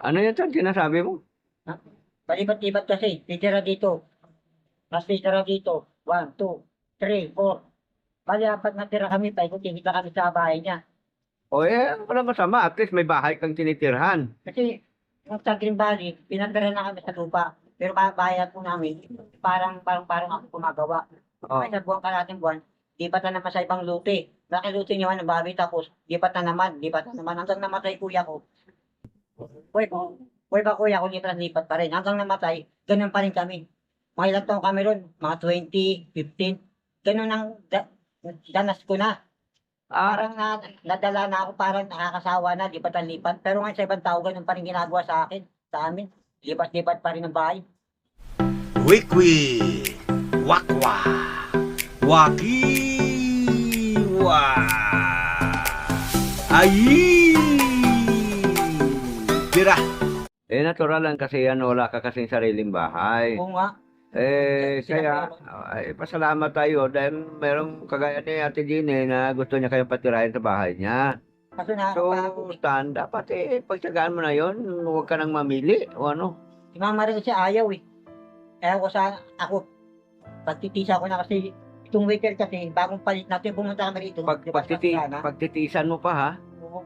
Ano yan Tan, sinasabi mo? Palipat-lipat kasi. Titira dito. Mas titira dito. One, two, three, four. Bali, apat na tira kami. Paikot-ikot na kami sa bahay niya. O eh, wala masama. At least may bahay kang tinitirhan. Kasi yung sa Green Valley, na kami sa lupa. Pero bayad po namin, parang, parang, parang ako gumagawa. Oh. Ay, sa buwan ka natin buwan, lipat na naman sa ibang luti. Bakit luti niyo ang babi tapos, lipat na naman, lipat na naman. Hanggang namatay kuya ko. Uy, kung, uy ba kuya ko, lipat-lipat pa rin. Hanggang namatay, ganun pa rin kami. Mga ilang taong kami ron, mga 20, 15. Ganun ang da, danas ko na. Ah, Parang na, nadala na ako, parang nakakasawa na, lipat-lipat. Pero ngayon sa ibang tao, ganun pa rin ginagawa sa akin, sa amin. Lipat-lipat pa rin ang bahay. Wikwi, wakwa, wakiwa, ayi, tira. eh natural lang kasi yan wala ka kasing sariling bahay. Oo nga. Eh, kaya, ay, pasalamat tayo dahil merong kagaya ni Ate Gine na gusto niya kayong patirahin sa bahay niya. Kaso na, So, ako, Tan, dapat eh, pagtsagaan mo na yon huwag ka nang mamili o ano. si Mama rin kasi ayaw eh. Kaya ako sa, ako, pagtitisa ko na kasi, itong waiter kasi, bagong palit natin, pumunta kami rito. Pag, di ba, sa pagtiti, pagtitisan mo pa ha. Oo.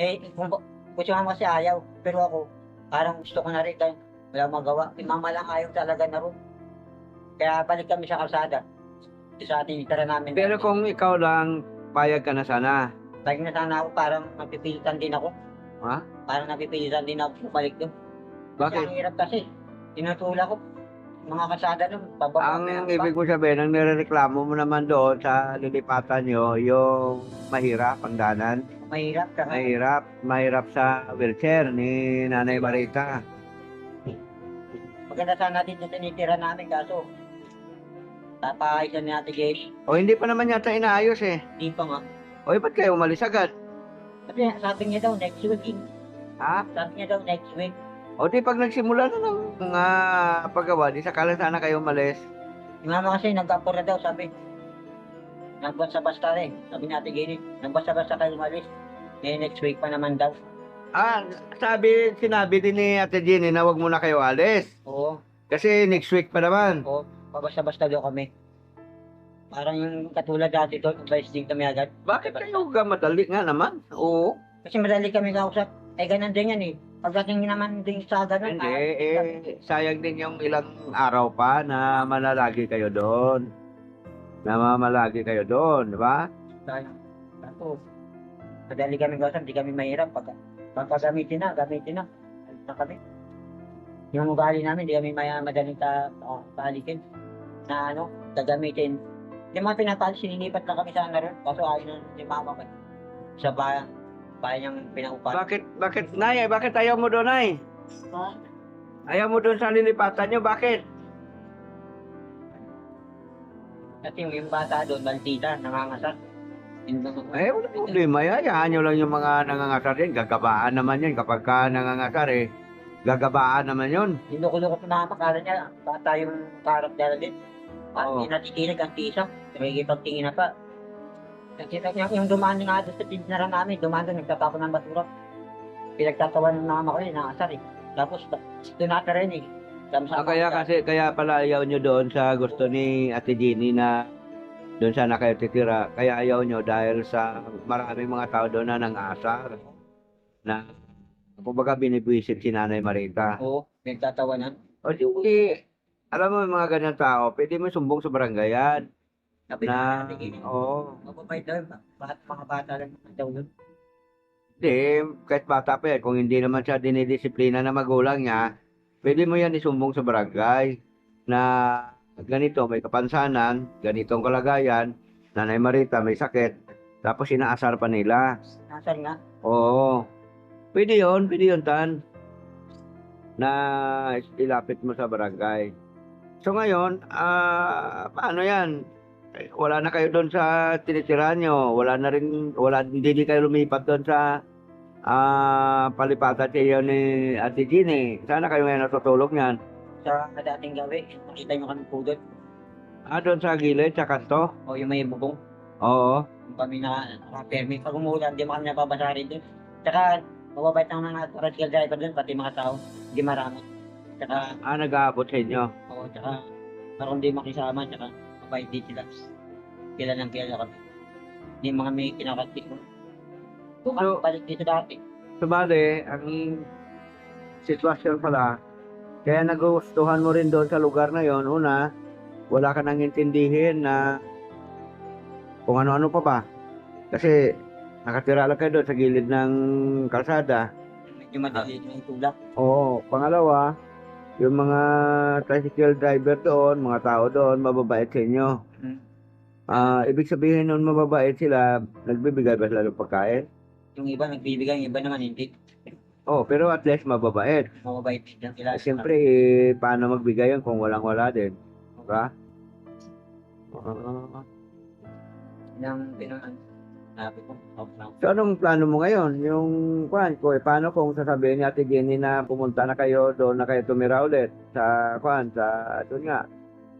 Eh, kung, kung si Mama kasi ayaw, pero ako, parang gusto ko na rin, dahil wala magawa. Si Mama lang ayaw talaga na ron. Kaya balik kami sa kalsada. Sa ating itara namin. Pero kung ikaw lang, payag ka na sana. Lagi na sana ako, parang napipilitan din ako. Ha? Parang napipilitan din ako bumalik doon. Kasi Bakit? ang hirap kasi. Tinutula ko. Mga kasada doon. Bababa Ang ibig ko sabihin, ang nirereklamo mo naman doon sa lilipatan nyo, yung mahirap ang danan. Mahirap ka. Mahirap, mahirap sa wheelchair ni Nanay Marita. Maganda sana din yung tinitira namin kaso. Tapakaisan ni Ate Gabe. O hindi pa naman yata inaayos eh. Di pa nga. O ba't kayo umalis agad? Kasi sabi niya daw next week. Ha? Sabi niya daw next week. O di pag nagsimula na ng mga paggawa, di sakala sana kayo umalis. Si mama kasi nagkapura daw sabi. Nagbasa-basta rin. Sabi Ate Gabe. Nagbasa-basta kayo umalis. Eh, next week pa naman daw. Ah, sabi, sinabi din ni Ate Jenny na wag muna kayo alis. Oo. Kasi next week pa naman. Oo. Pabasta-basta daw kami. Parang yung katulad dati doon, advice din kami agad. Bakit kayo gamadali nga naman? Oo. Kasi madali kami kausap. Eh, ganun din yan eh. Pagdating naman din sa ganun. Hindi, ah, eh, sayang din yung ilang araw pa na manalagi kayo doon. Na mamalagi kayo doon, di ba? Sayang. Ako, madali kami kausap, di kami mahirap. Pag, pagka gamitin na, gamitin na. Alis na kami. Yung ugali namin, di kami may madaling ta, uh, palikin. Na ano, gagamitin. Yung mga pinapalis, sininipat na kami sa ano rin. Kaso ayaw na ni mama ko. Sa bayan, bayan niyang pinaupan. Bakit, bakit, Nay, bakit ayaw mo doon, Nay? Ha? Ayaw mo doon sa lilipatan nyo, bakit? Kasi yung, yung bata doon, bantita, nangangasar. Yun. Eh, wala problema. Hayaan nyo lang yung mga nangangasar din. Gagabaan naman yun. Kapag ka nangangasar, eh, gagabaan naman yun. Hinukulong ko na kala niya, bata yung karap dala din. At Oo. hindi natitinag ang tisa. Nakikipagtingin na pa. Nakita niya yung dumaan nga doon sa tindaran namin, dumaan doon, nagtatapon ng basura. Pinagtatawan ng mama ko eh, nakasar eh. Tapos, doon nata rin eh. Sama Ah, kaya kasi, kaya pala ayaw nyo doon sa gusto ni Ate Jenny na doon sana kayo titira. Kaya ayaw nyo dahil sa maraming mga tao doon na nangasar. Na, kumbaga binibwisit si Nanay Marita. Oo, pinagtatawanan. O di, di, alam mo mga ganyan tao, pwede mo sumbong sa barangayan. Sabi Na, na, oo. Mababait daw, ba- bakit mga bata lang daw yun? Hindi, kahit bata pa yan, kung hindi naman siya dinidisiplina na magulang niya, pwede mo yan isumbong sa barangay na ganito, may kapansanan, ganitong kalagayan, nanay Marita may sakit, tapos inaasar pa nila. Nasaan nga? Oo. Pwede yun, pwede yun, Tan. Na ilapit mo sa barangay. So ngayon, ah, paano yan? Wala na kayo doon sa tinitirahan nyo. Wala na rin, wala, hindi kayo lumipat doon sa ah, palipatan kayo ni Ate Ginny. Sana kayo ngayon natutulog niyan. Sa dating gawi, nakita nyo kami po doon. Ah, doon sa gilid, sa kanto? O yung may bubong. Oo. Yung kami na naka-permit. Pag umuulan, di mo kami napabasa rin doon. Tsaka, Mababait ang mga tricycle driver dun, pati mga tao. Hindi marami. Tsaka, Ah, nag-aabot sa inyo. oo, tsaka, parang hindi makisama, tsaka, mabait din sila. Kila ng kila kami. Hindi mga may kinakati ko. Kung So- balik dito dati. Sabali, ang sitwasyon pala, kaya nagustuhan mo rin doon sa lugar na yon una, wala ka nang intindihin na kung ano-ano pa ba. Kasi nakatira lang kayo doon sa gilid ng kalsada. Medyo madali yung tulak. Oo. Pangalawa, yung mga tricycle driver doon, mga tao doon, mababait sa inyo. Hmm. Ah, ibig sabihin nun mababait sila, nagbibigay ba sila ng pagkain? Yung iba nagbibigay, yung iba naman hindi. Oh, pero at least mababait. Mababait din sila. Siyempre, eh, paano magbigay yun kung walang-wala din? Diba? Ah. Yung pinunan. Sabi ko, off lang. so, anong plano mo ngayon? Yung, kwan, ko, eh, paano kung sasabihin ni Ate Jenny na pumunta na kayo, doon na kayo tumira ulit sa, kwan, sa, doon nga,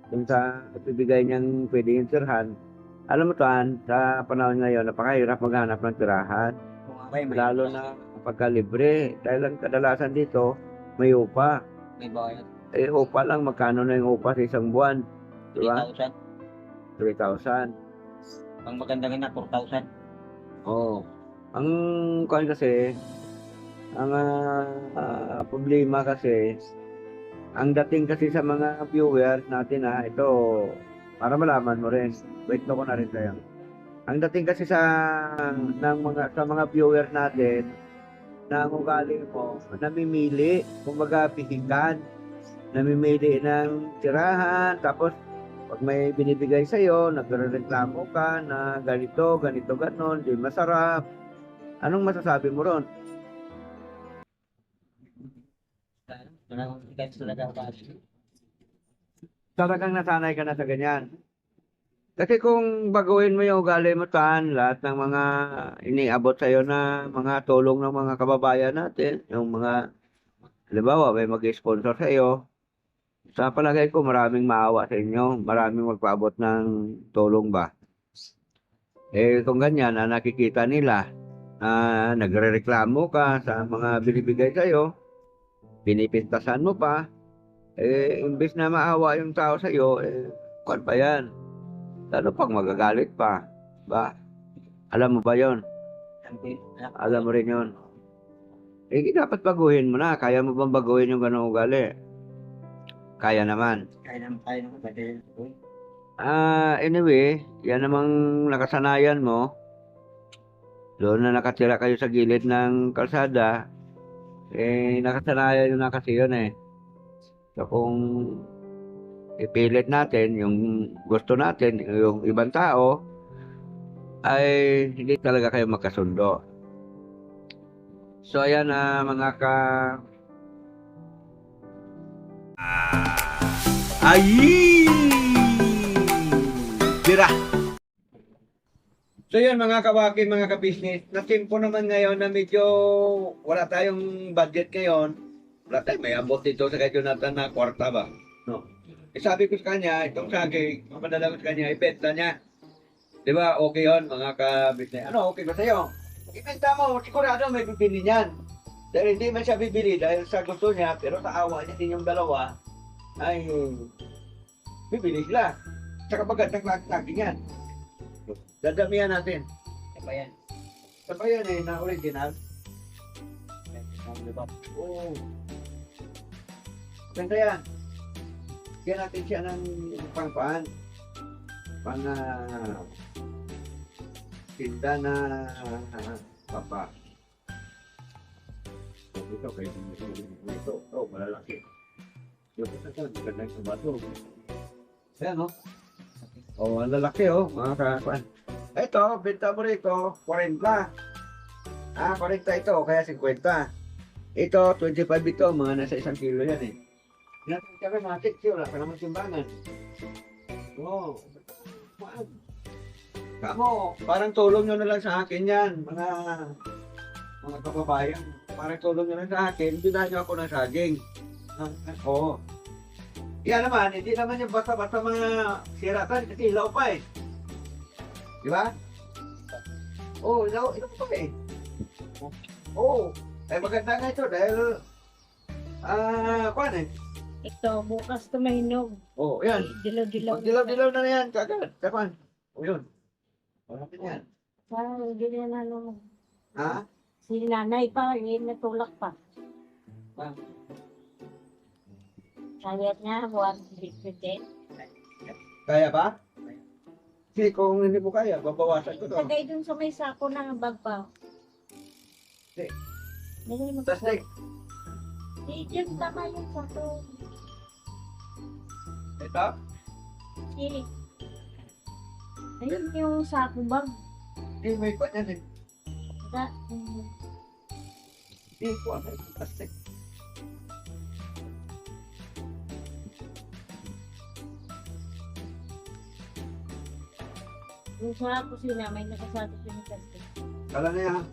doon sa bibigay niyang pwede yung tirhan. Alam mo tan, sa panahon ngayon, napakahirap maghanap ng tirahan. Okay, may, Lalo na pagka libre. Dahil ang kadalasan dito, may upa. may bayad. Eh, upa lang, magkano na yung upa sa isang buwan? Diba? 3,000. 3,000. Pang maganda nga na, 4,000. Oo. Ang kuan kasi, ang ah, ah, problema kasi, ang dating kasi sa mga viewers natin ha, ito, para malaman mo rin, wait ko na rin sa'yo. Ang dating kasi sa ng mga sa mga viewers natin na ang ugali mo, namimili, kumbaga pihikan, namimili ng tirahan, tapos pag may binibigay sa'yo, nagrereklamo ka na ganito, ganito, ganon, di masarap. Anong masasabi mo ron? Talagang nasanay ka na sa ganyan. Kasi kung baguhin mo yung ugali mo tan, lahat ng mga iniabot sa'yo na mga tulong ng mga kababayan natin, yung mga, halimbawa, may mag-sponsor sa'yo, sa palagay ko maraming maawa sa inyo, maraming magpaabot ng tulong ba. Eh kung ganyan, na nakikita nila, na nagre-reklamo ka sa mga binibigay sa'yo, pinipintasan mo pa, eh, imbes na maawa yung tao sa'yo, eh, kwan pa yan. Lalo pag magagalit pa. Ba? Alam mo ba yon? Alam mo rin yon. Eh, dapat baguhin mo na. Kaya mo bang baguhin yung ganong ugali? Kaya naman. Kaya naman tayo naman. Ah, anyway, yan namang nakasanayan mo. Doon na nakatira kayo sa gilid ng kalsada. Eh, nakasanayan na kasi yun eh. So, kung ipilit natin yung gusto natin, yung ibang tao, ay hindi talaga kayo magkasundo. So, ayan na mga ka... Ay! Tira! So yun mga kawaki, mga ka-business, nasimpo naman ngayon na medyo wala tayong budget ngayon. Wala tayong may abot dito sa kay Jonathan na kwarta ba? No. Eh sabi ko sa kanya, itong saging, ang padala ko sa kanya, ibenta niya. Di ba, okay yun mga ka-business. Ano, okay ba sa'yo? Ibenta mo, sigurado may bibili niyan. Dahil hindi man siya bibili dahil sa gusto niya, pero sa awa niya din yung dalawa, ay bibili sila. Saka magandang lagi yan. Dadamihan natin. Kaya yan. Saan ba yan eh, na original? Oo. Ganda yan. Kaya natin siya ng pangpaan. Pang uh, na papa. Ito, kayo ito. Oh, malalaki. Yung isa ka, maganda yung sabato. Ayan, no? Oh, ang lalaki, oh. Mga kakuan. Ito, benta mo rito, 40. Ah, 40 ito, kaya 50. Ito, 25 ito, mga nasa isang kilo yan eh. Kami mga tiksi, wala ka naman simbangan. Oo. Oh, Kamo, parang tulong nyo na lang sa akin yan, mga mga kababayan. Parang tulong nyo lang sa akin, bigyan nyo ako ng saging. Ah, ah, Oo. Yan naman, hindi naman yung basta-basta mga siratan kasi ilaw pa eh. Di ba? Oo, oh, ilaw, ilaw pa eh. Oo. Eh, maganda nga ito dahil, ah, kuhan eh. Ito, bukas tumahinog. Oh, yan. Dilaw-dilaw. Pag dilaw-dilaw na yan, kagad. Kapan? O yun. Malapit yan. Parang hindi na ano. Ha? Si nanay pa, yun natulak pa. Ah. Kaya niya, buwan, bigpite. Kaya ba? Kasi kung hindi mo kaya, babawasan ko to. Lagay dun sa may sako ng bag pa. Hindi. Mo. Tapos Eh, dyan tama yung sako. Ito. Eh. Ayun yung sako bag. Hindi, may kwan yan eh. Mm, Hindi ko ano, plastic. yung sa kusina, may nakasakit yung plastic. Kala na yan.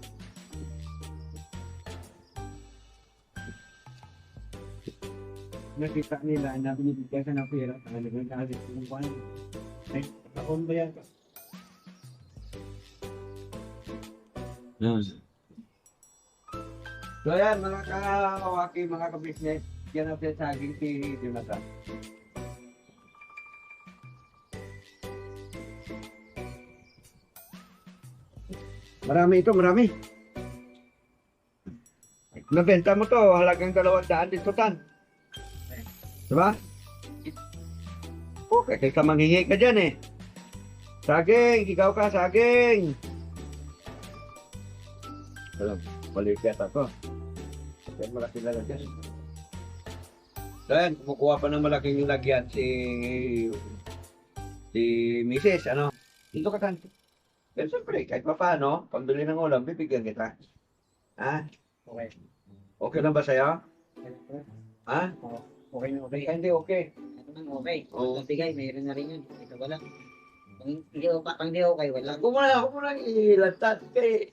Nakita nila na binibigyan ka ng pera, talagang nagagalit yung kwan. Ay, taon ba yan? So yan, mga kawaki, mga kabisnes, yan ang pinasaging si Jonathan. Marami ito, marami. Nabenta mo to, halagang dalawang daan dito, Tan. Diba? Okay, kaysa manghingi ka dyan eh. Saging, ikaw ka, saging. Alam, malikat ako. Kaya malaki na lagyan. Then, kumukuha pa ng malaking lagyan si si Mrs. Ano? Dito ka tan. Pero siyempre, kahit pa paano, pambili ng ulam, bibigyan kita. Ha? Okay. Okay lang ba sa'yo? Ha? Okay na okay. Hindi, okay. Ano nang okay. Oo. Kung bigay, mayroon na rin yun. Ito wala. Kung hindi okay, pang hindi okay, wala. Ako muna, ako muna ilantat kay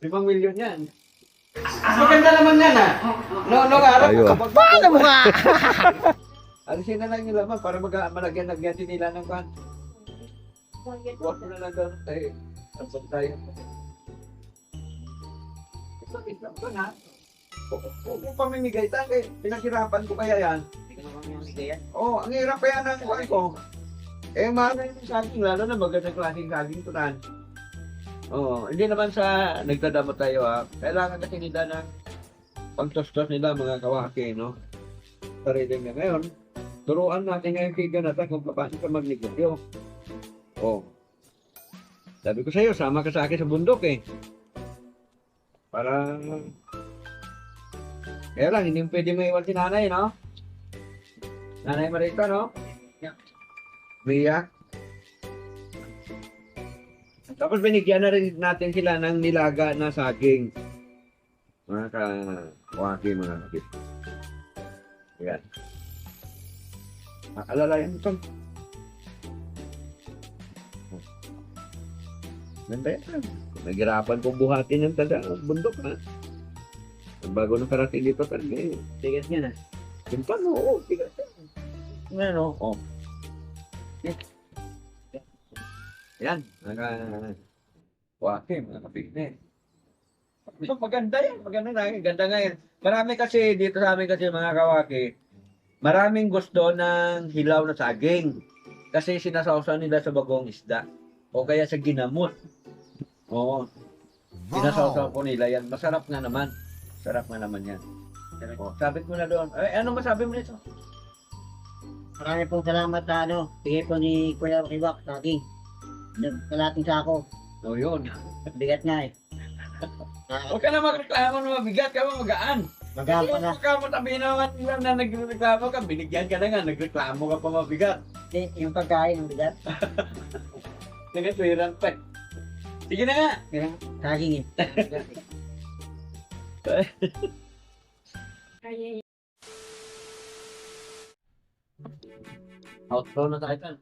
limang milyon yan. Maganda naman yan ah. No, no, ka. Paano mo nga? Alisin na lang yung laman para mag malagyan-lagyan din nila ng kan. Huwag mo na lang doon tayo. Sabot tayo. Sakit lang ba na? Huwag mo pamimigay eh. Pinaghirapan ko kaya yan. Hindi ko bigay yan. Oo, oh, ang hirap kaya ng kuwan ko. Eh, mahal na yung saging, lalo na magandang klaseng saging tunan. Oo, hindi naman sa nagdadamot tayo ha. Kailangan kasi nila ng pagtostos nila mga kawaki, no? Sarili nga ngayon. Turuan natin ngayon kay Ganata kung paano ka magnegosyo. Oo. Sabi ko sa'yo, sama ka sa akin sa bundok eh. Para... Kaya lang, hindi mo pwede maiwan si nanay, no? Nanay Marita, no? Mia. Tapos binigyan na rin natin sila ng nilaga na saging. Mga ka-waki, mga kapit. Ayan. Alala yan ito. Ganda yan. Naghirapan kong buhatin yung tanda bundok ha. Ang bago ng karating dito talaga eh. Tigas niya na. Yung paano, oo, tigas yan. Ano, oh. Yan, naka waki, mga kapitne. So, maganda yan, maganda na, ganda nga yan. Marami kasi dito sa amin kasi mga kawaki, maraming gusto ng hilaw na saging. Kasi sinasawsaw nila sa bagong isda. O kaya sa ginamot. Oo. Sinasawsaw po nila yan. Masarap nga naman. Sarap nga naman yan. O, sabi ko na doon. Eh, ano masabi mo nito? Marami pong salamat sa ano. Bigay po ni Kuya Kiwak sa akin. Sa ako. O, yun. Bigat nga eh. Huwag ka na magreklamo na mabigat ka mo magaan. Magaan pa na. Huwag ka mo tabi naman na nagreklamo ka. Binigyan ka na nga, nagreklamo ka pa mabigat. Hindi, yung pagkain, ang bigat. Nagatwiran pa. eh. Sige na nga. Kaya, saging eh. Outro na tayo.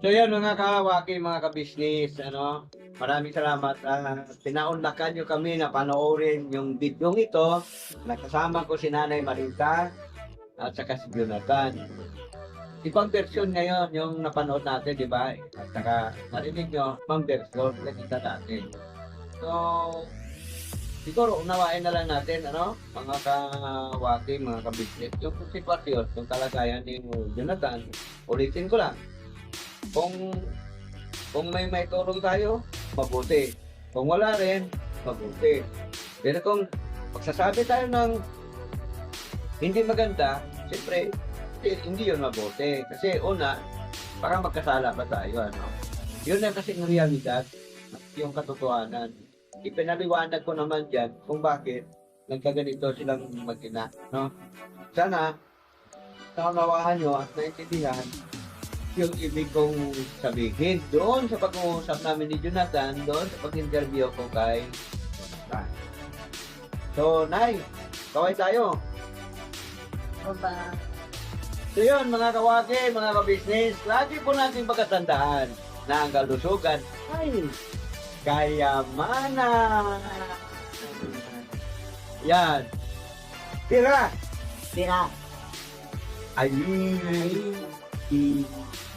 So yan mga kawaki, mga kabisnes, ano, maraming salamat. Uh, pinaunlakan nyo kami na panoorin yung video ito. Nakasama ko si Nanay Marita at saka si Jonathan. Ibang version ngayon yung napanood natin, di ba? At saka narinig nyo, ibang version nakita natin. So, siguro unawain na lang natin, ano, mga kawaki, mga kabisnes, yung sitwasyon, yung kalagayan ni Jonathan, ulitin ko lang. Kung kung may may tulong tayo, mabuti. Kung wala rin, mabuti. Pero kung magsasabi tayo ng hindi maganda, siyempre, eh, hindi yun mabuti. Kasi una, parang magkasala pa tayo, ano. Yun na kasi ng realidad, yung katotohanan. Ipinaliwanag ko naman dyan kung bakit nagkaganito silang mag-ina, no? Sana, naunawaan nyo at naintindihan yung ibig kong sabihin doon sa pag-uusap namin ni Jonathan, doon sa pag-interview ko kay Jonathan. So, Nay, kaway tayo. Ba? So yun, mga kawaki, mga kabisnes, lagi po natin pagkatandaan na ang kalusugan ay kayamanan. Yan. Tira! Tira. Ay! Thank